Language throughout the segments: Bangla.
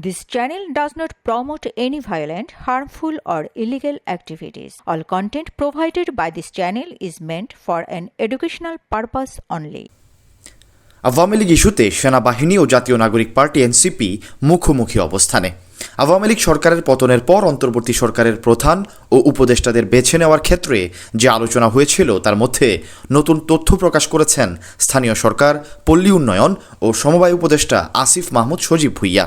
This channel does not promote any violent, harmful, or illegal activities. All content provided by this channel is meant for an educational purpose only. Awami League ইস্যুতে সেনাবাহিনী ও জাতীয় নাগরিক পার্টি এনসিপি মুখোমুখি অবস্থানে আওয়ামী লীগ সরকারের পতনের পর অন্তর্বর্তী সরকারের প্রধান ও উপদেষ্টাদের বেছে নেওয়ার ক্ষেত্রে যে আলোচনা হয়েছিল তার মধ্যে নতুন তথ্য প্রকাশ করেছেন স্থানীয় সরকার পল্লী উন্নয়ন ও সমবায় উপদেষ্টা আসিফ মাহমুদ সজীব ভুইয়া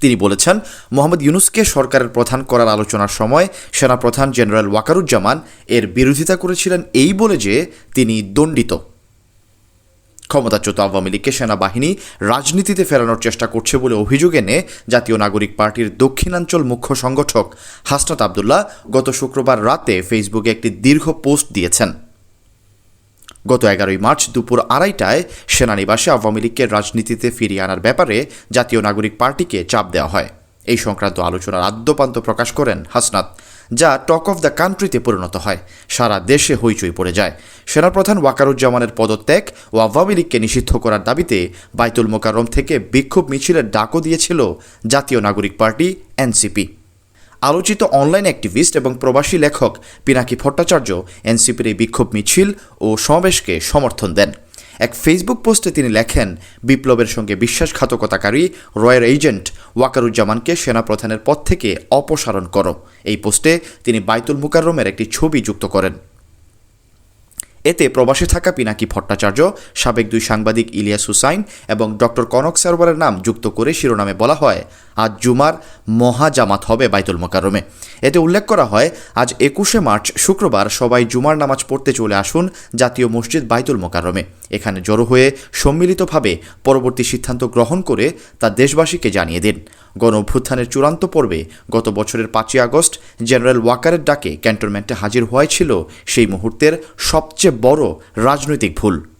তিনি বলেছেন, মোহাম্মদ ইউনুসকে সরকারের প্রধান করার আলোচনার সময় সেনাপ্রধান জেনারেল ওয়াকারুজ্জামান এর বিরোধিতা করেছিলেন এই বলে যে তিনি দণ্ডিত। ক্ষমতাচ্যুত আওয়ামী লীগকে সেনাবাহিনী রাজনীতিতে ফেরানোর চেষ্টা করছে বলে অভিযোগ এনে জাতীয় নাগরিক পার্টির দক্ষিণাঞ্চল মুখ্য সংগঠক হাসনাত আবদুল্লাহ গত শুক্রবার রাতে ফেসবুকে একটি দীর্ঘ পোস্ট দিয়েছেন। গত এগারোই মার্চ দুপুর আড়াইটায় সেনানিবাসে আওয়ামী লীগকে রাজনীতিতে ফিরিয়ে আনার ব্যাপারে জাতীয় নাগরিক পার্টিকে চাপ দেওয়া হয়। এই সংক্রান্ত আলোচনার আদ্যপান্ত প্রকাশ করেন হাসনাত, যা টক অফ দ্য কান্ট্রিতে পরিণত হয়। সারা দেশে হইচই পড়ে যায়। সেনাপ্রধান ওয়াকারুজ্জামানের পদত্যাগ ও আওয়ামী লীগকে নিষিদ্ধ করার দাবিতে বাইতুল মোকাররম থেকে বিক্ষোভ মিছিলের ডাকও দিয়েছিল জাতীয় নাগরিক পার্টি, এনসিপি। আলোচিত অনলাইন অ্যাক্টিভিস্ট এবং প্রবাসী লেখক পিনাকি ভট্টাচার্য এনসিপির এই বিক্ষোভ মিছিল ও সমাবেশকে সমর্থন দেন। এক ফেসবুক পোস্টে তিনি লেখেন, বিপ্লবের সঙ্গে বিশ্বাসঘাতকতাকারী রয়ের এজেন্ট ওয়াকারুজ্জামানকে সেনাপ্রধানের পদ থেকে অপসারণ করো। এই পোস্টে তিনি বাইতুল মুকাররমের একটি ছবি যুক্ত করেন। এতে প্রবাসে থাকা পিনাকি ভট্টাচার্য, সাবেক দুই সাংবাদিক ইলিয়াস হুসাইন এবং ডক্টর কনক সারোয়ারের নাম যুক্ত করে শিরোনামে বলা হয়, আজ জুমার মহাজামাত হবে বাইতুল মোকারমে এতে উল্লেখ করা হয়, আজ একুশে মার্চ শুক্রবার সবাই জুমার নামাজ পড়তে চলে আসুন জাতীয় মসজিদ বাইতুল মোকাররমে। এখানে জড়ো হয়ে সম্মিলিতভাবে পরবর্তী সিদ্ধান্ত গ্রহণ করে তা দেশবাসীকে জানিয়ে দিন। গণ অভ্যুত্থানের চূড়ান্ত পর্বে গত বছরের পাঁচই আগস্ট জেনারেল ওয়াকারের ডাকে ক্যান্টনমেন্টে হাজির হওয়াই ছিল সেই মুহূর্তের সবচেয়ে বড় রাজনৈতিক ভুল।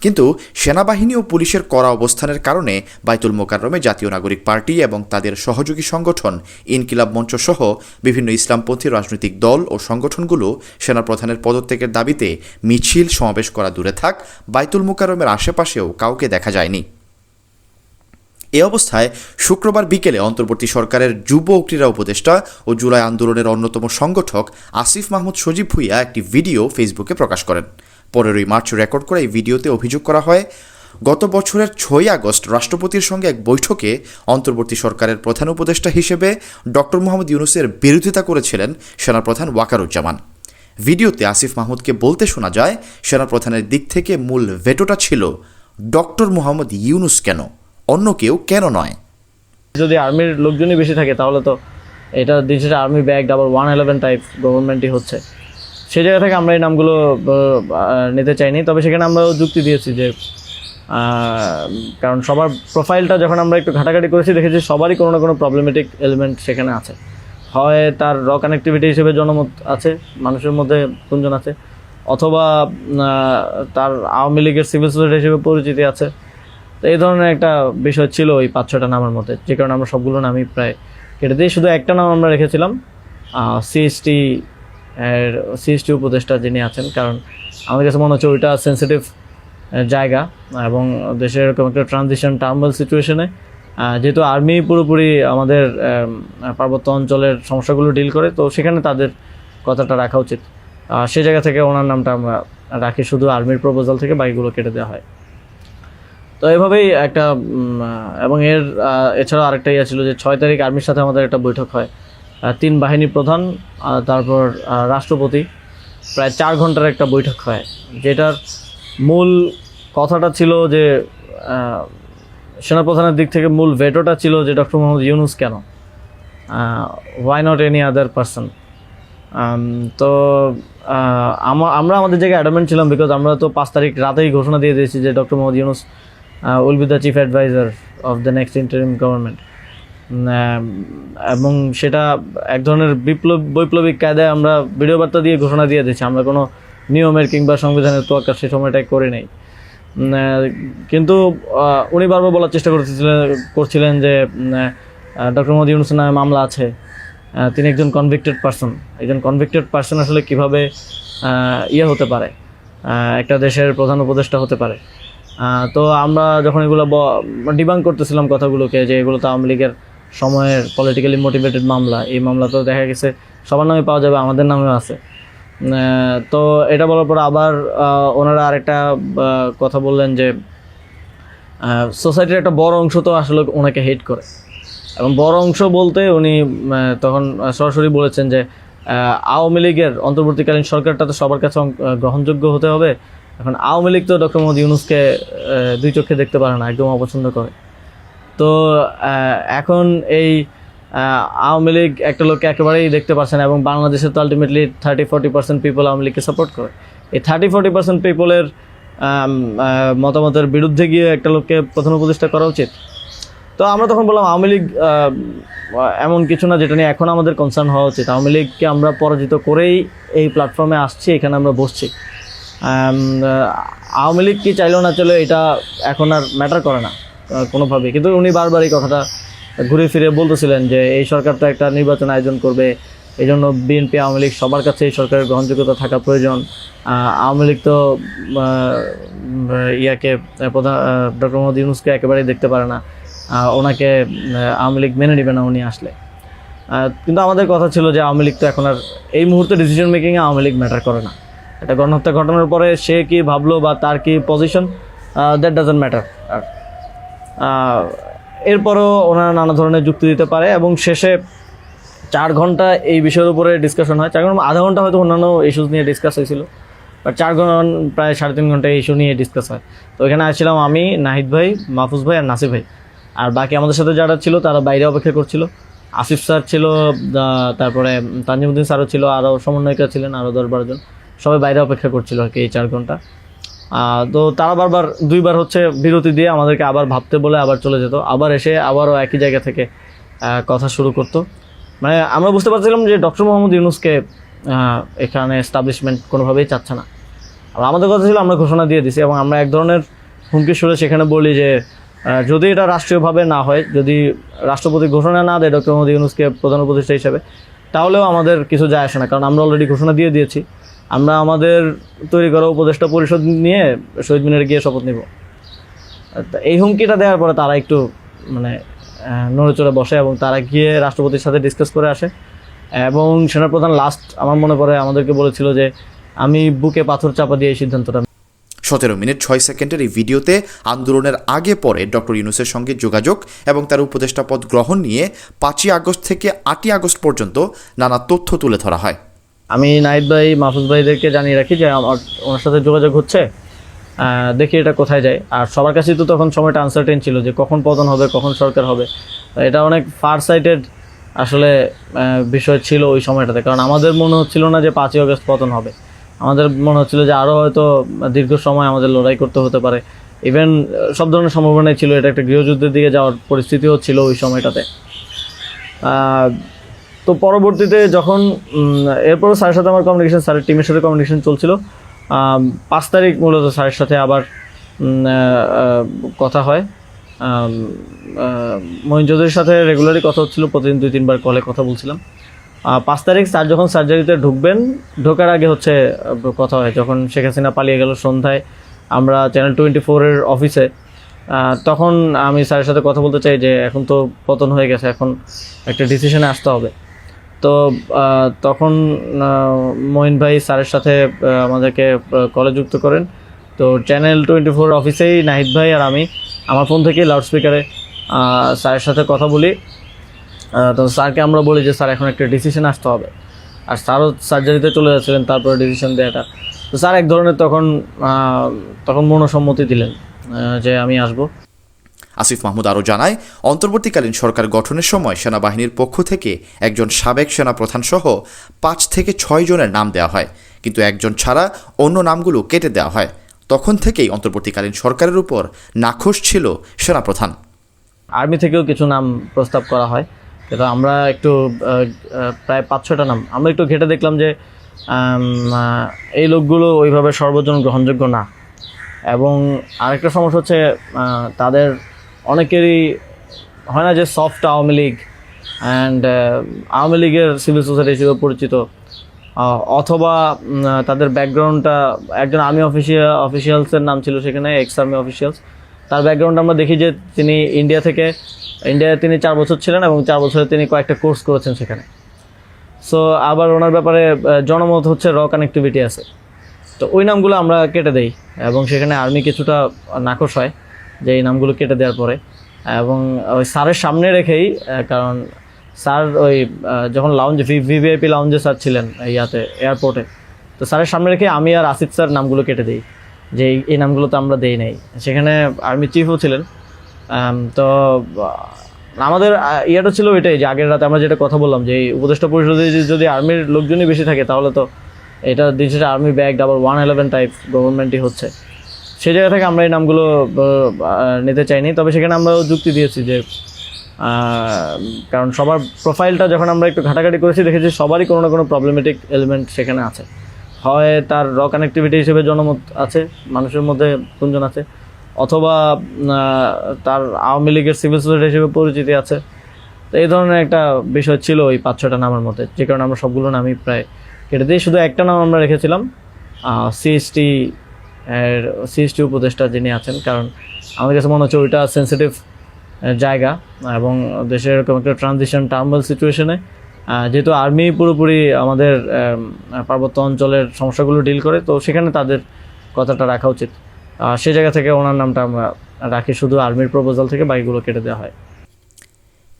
কিন্তু সেনাবাহিনী ও পুলিশের কড়া অবস্থানের কারণে বাইতুল মোকাররমে জাতীয় নাগরিক পার্টি এবং তাদের সহযোগী সংগঠন, ইনকিলাব মঞ্চ সহ বিভিন্ন ইসলামপন্থী রাজনৈতিক দল ও সংগঠনগুলো সেনাপ্রধানের পদত্যাগের দাবিতে মিছিল সমাবেশ করা দূরে থাক, বাইতুল মোকাররমের আশেপাশেও কাউকে দেখা যায়নি। এ অবস্থায় শুক্রবার বিকেলে অন্তর্বর্তী সরকারের যুব ও ক্রীড়া উপদেষ্টা ও জুলাই আন্দোলনের অন্যতম সংগঠক আসিফ মাহমুদ সজীব ভুইয়া একটি ভিডিও ফেসবুকে প্রকাশ করেন। পনেরোই মার্চ রেকর্ড করা এই ভিডিওতে অভিযোগ করা হয়, গত বছরের ছয়ই আগস্ট রাষ্ট্রপতির সঙ্গে এক বৈঠকে অন্তর্বর্তী সরকারের প্রধান উপদেষ্টা হিসেবে ডক্টর মোহাম্মদ ইউনুসের বিরোধিতা করেছিলেন সেনাপ্রধান ওয়াকারুজ্জামান। ভিডিওতে আসিফ মাহমুদকে বলতে শোনা যায়, সেনাপ্রধানের দিক থেকে মূল ভেটোটা ছিল, ডক্টর মোহাম্মদ ইউনুস কেন? অন্য কেউ কেন নয়? যদি আর্মির লোকজনই বেশি থাকে, তাহলে তো এটা দিন আর্মি ব্যাগ আবার ওয়ান ইলেভেন টাইপ গভর্নমেন্টই হচ্ছে। সেই জায়গা থেকে আমরা এই নামগুলো নিতে চাইনি। তবে সেখানে আমরা যুক্তি দিয়েছি যে কারণ সবার প্রোফাইলটা যখন আমরা একটু ঘাটাঘাটি করেছি, দেখেছি সবারই কোনো না কোনো প্রবলেমেটিক এলিমেন্ট সেখানে আছে। হয় তার র কানেক্টিভিটি হিসেবে জনমত আছে, মানুষের মধ্যে গুঞ্জন আছে, অথবা তার আওয়ামী লীগের সিভিল সোসাইটি হিসেবে পরিচিতি আছে। তো এই ধরনের একটা বিষয় ছিল ওই পাঁচ ছটা নামের মধ্যে, যে কারণে আমরা সবগুলো নামই প্রায় কেটে দিই। শুধু একটা নাম আমরা রেখেছিলাম সিএসটি এর সিএসটি উপদেষ্টা যিনি আছেন কারণ আমাদের কাছে মনে হচ্ছে ওইটা সেন্সিটিভ জায়গা এবং দেশের এরকম একটা ট্রানজিশন টার্মাল সিচুয়েশনে যেহেতু আর্মি পুরোপুরি আমাদের পার্বত্য অঞ্চলের সমস্যাগুলো ডিল করে তো সেখানে তাদের কথাটা রাখা উচিত। আহ, সেই জায়গা থেকে ওনার নামটা আমরা রাখি শুধু আর্মির প্রপোজাল থেকে বাকিগুলো কেটে দেওয়া হয়। তো এভাবেই একটা এবং এর এছাড়াও আরেকটা ইয়ে ছিল যে ছয় তারিখ আর্মির সাথে আমাদের একটা বৈঠক হয়। তিন বাহিনী প্রধান তারপর রাষ্ট্রপতি। প্রায় চার ঘণ্টার একটা বৈঠক হয়, যেটার মূল কথাটা ছিল যে সেনাপ্রধানের দিক থেকে মূল ভেটোটা ছিল যে, ডক্টর মোহাম্মদ ইউনুস কেন? Why not any other person তো আমরা আমাদের জায়গায় অ্যাডামেন্ট ছিলাম বিকজ আমরা তো পাঁচ তারিখ রাতেই ঘোষণা দিয়ে দিয়েছি যে, doctor Muhammad Yunus will be the chief adviser of the next interim government এবং সেটা এক ধরনের বিপ্লব বৈপ্লবিক কায়দায় আমরা ভিডিও বার্তা দিয়ে ঘোষণা দিয়ে দিচ্ছি আমরা কোনো নিয়মের কিংবা সংবিধানের তোয়াক্কা সে সময়টাই করে নেই। কিন্তু উনি বারবার বলার চেষ্টা করতেছিলেন করছিলেন যে ডক্টর মোহাম্মদ ইউনুসের নামে মামলা আছে। তিনি একজন কনভিক্টেড পার্সন একজন কনভিক্টেড পার্সন আসলে কীভাবে ইয়ে হতে পারে? একটা দেশের প্রধান উপদেষ্টা হতে পারে। তো আমরা যখন এগুলো ডিবাং করতেছিলাম কথাগুলোকে যে এগুলো তো আওয়ামী লীগের সময়ের পলিটিক্যালি মোটিভেটেড মামলা। এই মামলা তো দেখা গেছে সবার নামে পাওয়া যাবে, আমাদের নামেও আছে। তো এটা বলার পর আবার ওনারা আরেকটা কথা বললেন যে সোসাইটির একটা বড় অংশ তো আসলে ওনাকে হেট করে। এবং বড় অংশ বলতে উনি তখন সরাসরি বলেছেন যে আওয়ামী লীগের অন্তর্বর্তীকালীন সরকারটা তো সবার কাছে গ্রহণযোগ্য হতে হবে। এখন আওয়ামী লীগ তো ডক্টর মোহাম্মদ ইউনুসকে দুই চোখে দেখতে পারে না, একদম অপছন্দ করে। তো এখন এই আওয়ামী লীগ একটা লোককে একেবারেই দেখতে পারছে না এবং বাংলাদেশে তো ultimately thirty forty percent people Awami লীগকে সাপোর্ট করে। এই থার্টি ফোর্টি পার্সেন্ট পিপলের মতামতের বিরুদ্ধে গিয়ে একটা লোককে প্রধান উপদেষ্টা করা উচিত। তো আমরা তখন বললাম, আওয়ামী লীগ এমন কিছু না যেটা নিয়ে এখন আমাদের কনসার্ন হওয়া উচিত। আওয়ামী লীগকে আমরা পরাজিত করেই এই প্ল্যাটফর্মে আসছি, এখানে আমরা বসছি। আওয়ামী লীগ কি চাইলো না চলে এটা এখন আর ম্যাটার করে না। আহ, কোনোভাবেই কিন্তু উনি বারবার এই কথাটা ঘুরে ফিরে বলতেছিলেন যে এই সরকার তো একটা নির্বাচন আয়োজন করবে এই জন্য বিএনপি আওয়ামী লীগ সবার কাছে এই সরকারের গ্রহণযোগ্যতা থাকা প্রয়োজন। আওয়ামী লীগ তো ইয়াকে প্রধান ডক্টর মোহাম্মদ ইউনুসকে একেবারেই দেখতে পারে না। ওনাকে আওয়ামী লীগ মেনে নেবে না উনি আসলে। কিন্তু আমাদের কথা ছিল যে আওয়ামী লীগ তো এখন আর এই মুহূর্তে ডিসিশন মেকিংয়ে আওয়ামী লীগ ম্যাটার করে না। একটা গণহত্যা ঘটনার পরে সে কি ভাবলো বা তার কি পজিশন দ্যাট ডাজন্ট ম্যাটার আর এরপরও ওনারা নানা ধরনের যুক্তি দিতে পারে এবং শেষে চার ঘণ্টা এই বিষয়ের উপরে ডিসকাশন হয়। চার ঘণ্টা আধা ঘণ্টা হয়তো অন্যান্য ইস্যুস নিয়ে ডিসকাস হয়েছিল বাট চার ঘণ্টা প্রায় সাড়ে তিন ঘণ্টা ইস্যু নিয়ে ডিসকাস হয়। তো এখানে আসছিলাম আমি, নাহিদ ভাই, মাহফুজ ভাই আর নাসির ভাই। আর বাকি আমাদের সাথে যারা ছিল, তারা বাইরে অপেক্ষা করছিল। আসিফ স্যার ছিল তারপরে তানজিমুদ্দিন স্যারও ছিল, আরও সমন্বয়িকা ছিলেন আরও দশ বারো জন। সবাই বাইরে অপেক্ষা করছিল আর কি এই চার ঘণ্টা। তো তারা বারবার দুইবার হচ্ছে বিরতি দিয়ে আমাদেরকে আবার ভাবতে বলে আবার চলে যেত। আবার এসে আবারও একই জায়গা থেকে কথা শুরু করতো। মানে আমরা বুঝতে পারছিলাম যে ডক্টর মোহাম্মদ ইউনুসকে এখানে এস্টাবলিশমেন্ট কোনোভাবেই চাচ্ছে না। আর আমাদের কথা ছিল আমরা ঘোষণা দিয়ে দিছি এবং আমরা এক ধরনের হুমকি সুরে সেখানে বলি যে যদি এটা রাষ্ট্রীয়ভাবে না হয়, যদি রাষ্ট্রপতি ঘোষণা না দেয় ডক্টর মোহাম্মদ ইউনুসকে প্রধান উপদেষ্টা হিসেবে, তাহলেও আমাদের কিছু যায় আসে না। কারণ আমরা অলরেডি ঘোষণা দিয়ে দিয়েছি। আমরা আমাদের তৈরি করা উপদেষ্টা পরিষদ নিয়ে শহীদ মিনারে গিয়ে শপথ নিব। এই হুমকিটা দেওয়ার পরে তারা একটু মানে নড়েচড়ে বসে এবং তারা গিয়ে রাষ্ট্রপতির সাথে ডিসকাস করে আসে। এবং সেনাপ্রধান লাস্ট আমার মনে পড়ে আমাদেরকে বলেছিল যে, আমি বুকে পাথর চাপা দিয়ে এই সিদ্ধান্তটা সতেরো মিনিট ছয় সেকেন্ডের এই ভিডিওতে আন্দোলনের আগে পরে ডক্টর ইউনুসের সঙ্গে যোগাযোগ এবং তার উপদেষ্টা পদ গ্রহণ নিয়ে পাঁচই আগস্ট থেকে আটই আগস্ট পর্যন্ত নানা তথ্য তুলে ধরা হয়। আমি নাহিদ ভাই, মাহফুজ ভাইদেরকে জানিয়ে রাখি যে আমার, ওনার সাথে যোগাযোগ হচ্ছে। দেখি এটা কোথায় যায়। আর সবার কাছেই তো তখন সময়টা আনসার্টেন ছিল যে কখন পতন হবে, কখন সরকার হবে। এটা অনেক ফার সাইটেড আসলে বিষয় ছিল ওই সময়টাতে। কারণ আমাদের মনে হচ্ছিল না যে পাঁচই অগস্ট পতন হবে। আমাদের মনে হচ্ছিল যে আরও হয়তো দীর্ঘ সময় আমাদের লড়াই করতে হতে পারে। ইভেন সব ধরনের সম্ভাবনাই ছিল। এটা একটা গৃহযুদ্ধের দিকে যাওয়ার পরিস্থিতিও ছিল ওই সময়টাতে। তো পরবর্তীতে যখন এরপরও স্যারের সাথে আমার কমিউনিকেশন স্যারের টিমের সাথে কমিউনিকেশন চলছিল পাঁচ তারিখ মূলত স্যারের সাথে আবার কথা হয়। মহিন চৌধুরীর সাথে রেগুলারই কথা হচ্ছিল, প্রতিদিন দুই, তিনবার কলে কথা বলছিলাম। পাঁচ তারিখ স্যার যখন সার্জারিতে ঢুকবেন, ঢোকার আগে হচ্ছে কথা হয়। যখন শেখ হাসিনা পালিয়ে গেল সন্ধ্যায়, আমরা চ্যানেল টোয়েন্টি ফোরের অফিসে তখন আমি স্যারের সাথে কথা বলতে চাই যে, এখন তো পতন হয়ে গেছে, এখন একটা ডিসিশনে আসতে হবে। তো তখন মঈন ভাই স্যারের সাথে আমাদেরকে কলে যুক্ত করেন। তো চ্যানেল টোয়েন্টি ফোর অফিসেই নাহিদ ভাই আর আমি, আমার ফোন থেকে লাউড স্পিকারে স্যারের সাথে কথা বলি। তো স্যারকে আমরা বলি যে, স্যার, এখন একটা ডিসিশন আসতে হবে। আর স্যারও সার্জারিতে চলে যাচ্ছিলেন, তারপরে ডিসিশন দেওয়াটা তো স্যার এক ধরনের তখন তখন মনসম্মতি দিলেন যে আমি আসব। আসিফ মাহমুদ আরও জানায়, অন্তর্বর্তীকালীন সরকার গঠনের সময় সেনাবাহিনীর পক্ষ থেকে একজন সাবেক সেনাপ্রধান সহ পাঁচ থেকে ছয় জনের নাম দেওয়া হয়। কিন্তু একজন ছাড়া অন্য নামগুলো কেটে দেওয়া হয়। তখন থেকেই অন্তর্বর্তীকালীন সরকারের উপর নাখোশ ছিল সেনাপ্রধান। আর্মি থেকেও কিছু নাম প্রস্তাব করা হয়। কিন্তু আমরা একটু প্রায় পাঁচ ছটা নাম। আমরা একটু ঘেটে দেখলাম যে এই লোকগুলো ওইভাবে সর্বজন গ্রহণযোগ্য না। এবং আরেকটা সমস্যা হচ্ছে তাদের অনেকেরই হয় না যে সফট আওয়ামী লীগ অ্যান্ড আওয়ামী লীগের সিভিল সোসাইটি হিসেবে পরিচিত। অথবা তাদের ব্যাকগ্রাউন্ডটা একজন আর্মি অফিসিয়াল অফিসিয়ালসের নাম ছিল সেখানে এক্স আর্মি অফিসিয়ালস তার ব্যাকগ্রাউন্ড আমরা দেখি যে তিনি ইন্ডিয়া থেকে ইন্ডিয়ায় তিনি চার বছর ছিলেন এবং চার বছরে তিনি কয়েকটা কোর্স করেছেন সেখানে। সো আবার ওনার ব্যাপারে জনমত হচ্ছে র কানেক্টিভিটি আছে। তো ওই নামগুলো আমরা কেটে দেই এবং সেখানে আর্মি কিছুটা নাকশ হয়। যে এই নামগুলো কেটে দেওয়ার পরে। এবং ওই স্যারের সামনে রেখেই কারণ স্যার ওই যখন লাউঞ্জ ভিভিআইপি লাউঞ্জে স্যার ছিলেন ইয়াতে এয়ারপোর্টে তো স্যারের সামনে রেখে আমি আর আসিফ স্যার নামগুলো কেটে দিই, যে এই- নামগুলো তো আমরা দেই নাই। সেখানে আর্মি চিফও ছিলেন। তো আমাদের ইয়েটা ছিল এটাই যে আগের রাতে আমরা যেটা কথা বললাম, যে এই উপদেষ্টা পরিষদে যদি- আর্মির লোকজনই বেশি থাকে, তাহলে তো এটা দিন আর্মি ব্যাগ আবার ওয়ান ইলেভেন টাইপ গভর্নমেন্টই হচ্ছে। সেই জায়গা থেকে আমরা এই নামগুলো নিতে চাইনি। তবে সেখানে আমরা যুক্তি দিয়েছি যে কারণ সবার প্রোফাইলটা যখন আমরা একটু ঘাটাঘাটি করেছি, দেখেছি সবারই কোনো না কোনো প্রবলেমেটিক এলিমেন্ট সেখানে আছে। হয় তার র কানেক্টিভিটি হিসেবে জনমত আছে, মানুষের মধ্যে গুঞ্জন আছে, অথবা তার আওয়ামী লীগের সিভিল সোসাইটি হিসেবে পরিচিতি আছে। তো এই ধরনের একটা বিষয় ছিল ওই পাঁচ ছটা নামের মধ্যে, যে কারণে আমরা সবগুলো নামই প্রায় কেটে দিই। শুধু একটা নাম আমরা রেখেছিলাম সিএসটি সিএসটি উপদেষ্টা যিনি আছেন, কারণ আমাদের কাছে মনে হচ্ছে ওইটা সেন্সিটিভ জায়গা এবং দেশের এরকম একটা ট্রানজিশন টার্মাল সিচুয়েশনে যেহেতু আর্মি পুরোপুরি আমাদের পার্বত্য অঞ্চলের সমস্যাগুলো ডিল করে, তো সেখানে তাদের কথাটা রাখা উচিত। সেই জায়গা থেকে ওনার নামটা আমরা রাখি শুধু আর্মির প্রপোজাল থেকে বাকিগুলো কেটে দেওয়া হয়।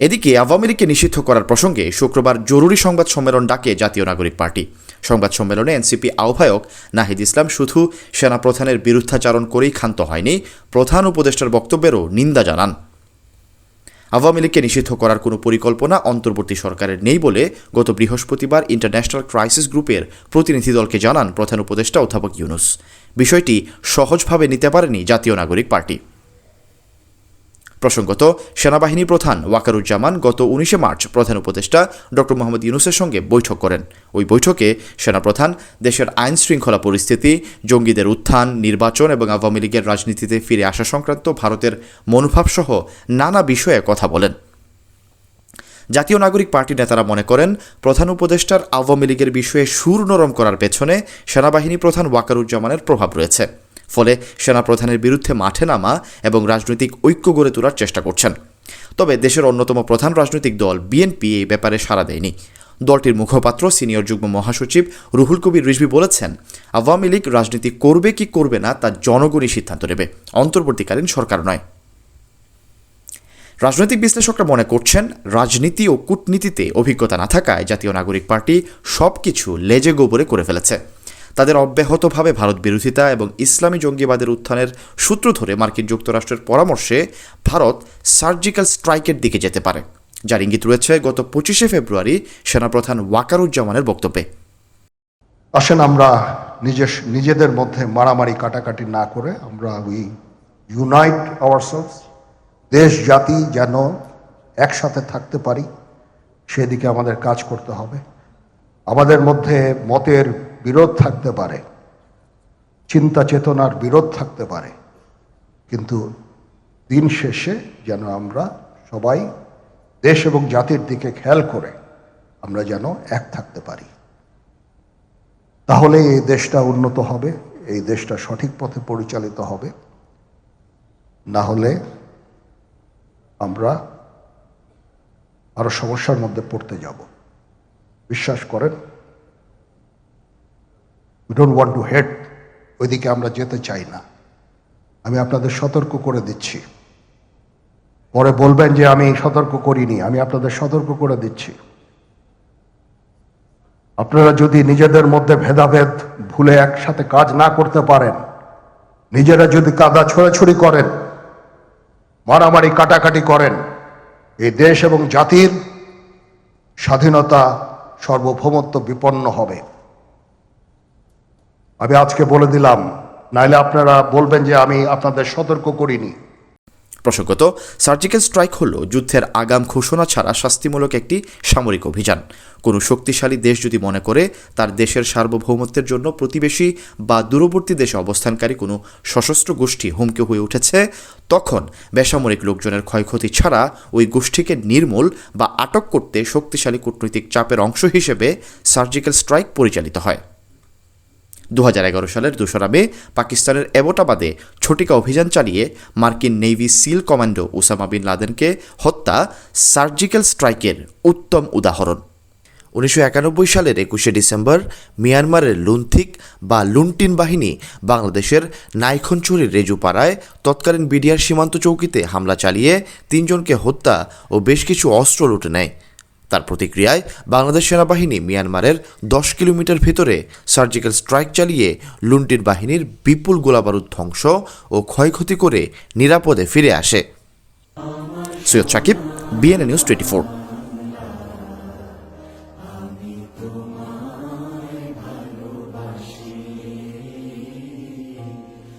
এদিকে আওয়ামী লীগকে নিষিদ্ধ করার প্রসঙ্গে শুক্রবার জরুরি সংবাদ সম্মেলন ডাকে জাতীয় নাগরিক পার্টি। সংবাদ সম্মেলনে এনসিপি আহ্বায়ক নাহিদ ইসলাম শুধু সেনাপ্রধানের বিরুদ্ধাচারণ করেই ক্ষান্ত হয়নি, প্রধান উপদেষ্টার বক্তব্যেরও নিন্দা জানান। আওয়ামী লীগকে নিষিদ্ধ করার কোনো পরিকল্পনা অন্তর্বর্তী সরকারের নেই বলে গত বৃহস্পতিবার ইন্টারন্যাশনাল ক্রাইসিস গ্রুপের প্রতিনিধি দলকে জানান প্রধান উপদেষ্টা অধ্যাপক ইউনুস। বিষয়টি সহজভাবে নিতে পারেনি জাতীয় নাগরিক পার্টি। প্রসঙ্গত সেনাবাহিনী প্রধান ওয়াকারুজ্জামান গত উনিশে মার্চ প্রধান উপদেষ্টা ডক্টর মোহাম্মদ ইউনুসের সঙ্গে বৈঠক করেন। ওই বৈঠকে সেনাপ্রধান দেশের আইন শৃঙ্খলা পরিস্থিতি, জঙ্গিদের উত্থান, নির্বাচন এবং আওয়ামী লীগের রাজনীতিতে ফিরে আসা সংক্রান্ত ভারতের মনোভাবসহ নানা বিষয়ে কথা বলেন। জাতীয় নাগরিক পার্টি নেতারা মনে করেন, প্রধান উপদেষ্টার আওয়ামী লীগের বিষয়ে সুর নরম করার পেছনে সেনাবাহিনী প্রধান ওয়াকারুজ্জামানের প্রভাব রয়েছে। ফলে সেনাপ্রধানের বিরুদ্ধে মাঠে নামা এবং রাজনৈতিক ঐক্য গড়ে তোলার চেষ্টা করছেন। তবে দেশের অন্যতম প্রধান রাজনৈতিক দল বিএনপি এই ব্যাপারে সাড়া দেয়নি। দলটির মুখপাত্র সিনিয়র যুগ্ম মহাসচিব রুহুল কবির রিজভি বলেছেন, আওয়ামী লীগ রাজনীতি করবে কি করবে না তা জনগণই সিদ্ধান্ত নেবে। অন্তর্বর্তীকালীন সরকার নয়। রাজনৈতিক বিশ্লেষকরা মনে করছেন, রাজনীতি ও কূটনীতিতে অভিজ্ঞতা না থাকায় জাতীয় নাগরিক পার্টি সব কিছু লেজে গোবরে করে ফেলেছে। তাদের অব্যাহতভাবে ভারত বিরোধিতা এবং ইসলামী জঙ্গিবাদের উত্থানের সূত্র ধরে মার্কিন যুক্তরাষ্ট্রের পরামর্শে ভারত সার্জিক্যাল স্ট্রাইকের দিকে যেতে পারে, যার ইঙ্গিত রয়েছে গত পঁচিশে ফেব্রুয়ারি সেনাপ্রধান ওয়াকারুজ্জামানের বক্তব্যে। আসেন আমরা নিজের নিজেদের মধ্যে মারামারি কাটাকাটি না করে আমরা উই ইউনাইট আওয়ারসেলস দেশ, জাতি যেন একসাথে থাকতে পারি, সেদিকে আমাদের কাজ করতে হবে। আমাদের মধ্যে মতের বিরোধ থাকতে পারে, চিন্তা চেতনার বিরোধ থাকতে পারে, কিন্তু দিন শেষে যেন আমরা সবাই দেশ এবং জাতির দিকে খেয়াল করে আমরা যেন এক থাকতে পারি। তাহলে এই দেশটা উন্নত হবে, এই দেশটা সঠিক পথে পরিচালিত হবে। না হলে আমরা আরও সমস্যার মধ্যে পড়তে যাব। বিশ্বাস করেন we don't want to head ওইদিকে আমরা যেতে চাই না। আমি আপনাদের সতর্ক করে দিচ্ছি। পরে বলবেন যে আমি সতর্ক করিনি, আমি আপনাদের সতর্ক করে দিচ্ছি। আপনারা যদি নিজেদের মধ্যে ভেদাভেদ ভুলে একসাথে কাজ না করতে পারেন, নিজেরা যদি কাদা ছোড়াছুড়ি করেন, মারামারি কাটাকাটি করেন, এই দেশ এবং জাতির স্বাধীনতা সর্বভৌমত্ব বিপন্ন হবে। আমি আজকে বলে দিলাম, নাইলে আপনারা বলবেন যে আমি আপনাদের সতর্ক করিনি। প্রসঙ্গত, সার্জিক্যাল স্ট্রাইক হল যুদ্ধের আগাম ঘোষণা ছাড়া শাস্তিমূলক একটি সামরিক অভিযান। কোনো শক্তিশালী দেশ যদি মনে করে, তার দেশের সার্বভৌমত্বের জন্য প্রতিবেশী বা দূরবর্তী দেশে অবস্থানকারী কোনো সশস্ত্র গোষ্ঠী হুমকি হয়ে উঠেছে, তখন বেসামরিক লোকজনের ক্ষয়ক্ষতি ছাড়া ওই গোষ্ঠীকে নির্মূল বা আটক করতে শক্তিশালী কূটনৈতিক চাপের অংশ হিসেবে সার্জিক্যাল স্ট্রাইক পরিচালিত হয়। দু হাজার এগারো সালের দোসরা মে পাকিস্তানের এবটাবাদে ছটিকা অভিযান চালিয়ে মার্কিন navy SEAL commando Osama bin লাদেনকে হত্যা সার্জিক্যাল স্ট্রাইকের উত্তম উদাহরণ। উনিশশো একানব্বই সালের একুশে ডিসেম্বর মিয়ানমারের লুন্থিক বা লুন্টিন বাহিনী বাংলাদেশের নাইখনচুরির রেজুপাড়ায় তৎকালীন বিডিআর সীমান্ত চৌকিতে হামলা চালিয়ে তিনজনকে হত্যা ও বেশ কিছু অস্ত্র লুটে নেয়। তার প্রতিক্রিয়ায় বাংলাদেশ সেনাবাহিনী মিয়ানমারের দশ কিলোমিটার ভেতরে সার্জিক্যাল স্ট্রাইক চালিয়ে লুন্টির বাহিনীর বিপুল গোলাবারুদ ধ্বংস ও ক্ষয়ক্ষতি করে নিরাপদে ফিরে আসে। Syed Sakib BNA news twenty